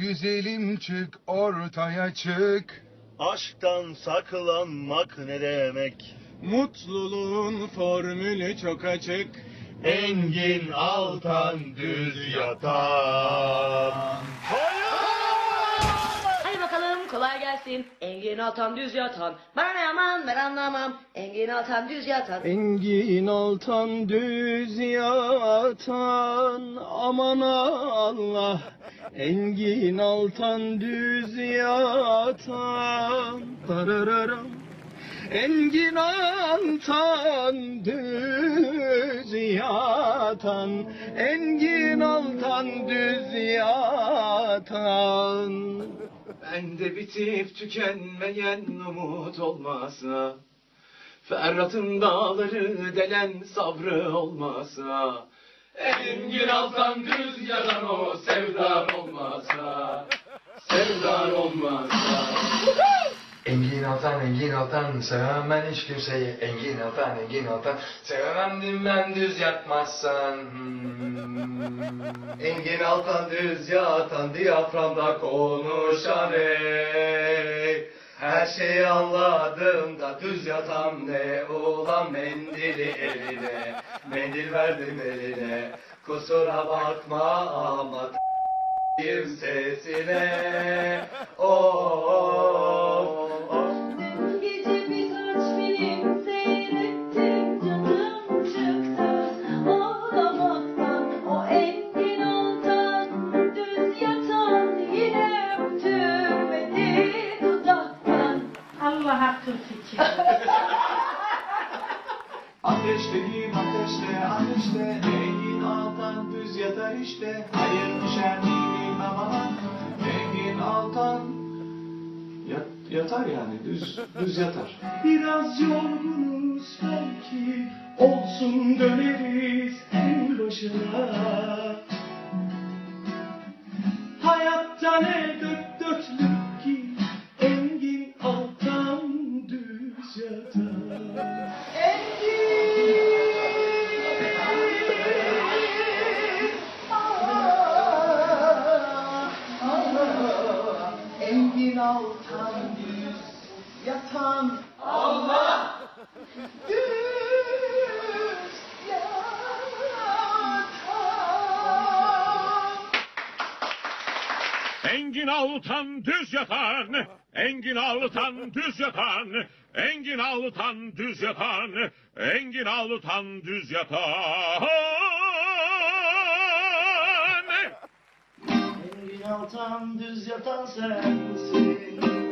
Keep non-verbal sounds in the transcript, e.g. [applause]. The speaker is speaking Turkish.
güzelim çık ortaya çık. Aşktan saklanmak ne demek? Mutluluğun formülü çok açık. Engin altan düz yatan. Hadi bakalım kolay gelsin. Engin Altan düz yatan. Bana ne aman ben anlamam. Engin Altan düz yatan. Engin altan düz yatan aman Allah Engin altan düz yatan Darararam. Engin altan düz yatan Engin altan düz yatan Bende bitip tükenmeyen umut olmasa Ferhat'ın dağları delen sabrı olmasa Engin altan düz yalan o sevdar olmasa Sevdar olmasa Engin Altan, Engin Altan, sevemem ben hiç kimseyi. Engin Altan, Engin Altan, sevemem dinmen düz yatmazsan. Hmm. Engin altan düz yatan diyaframda konuşan ey Her şeyi anladım da düz yatan ne? Ulan mendili eline Mendil verdim eline. Kusura bakma ama [laughs] t- sesine oh, oh, oh. Ateşteyim ateşte ateşte Rengin altan düz yatar işte. Hayır düşer miyim ama? Rengin altan. Yat, yatar yani düz düz yatar. Biraz yorgunuz belki. Olsun döneriz. en altan düz yatan Allah Engin Altan düz yatan, Engin Altan düz yatan, Engin Altan düz yatan, Engin Altan düz yatan. Altan düz yatan sensin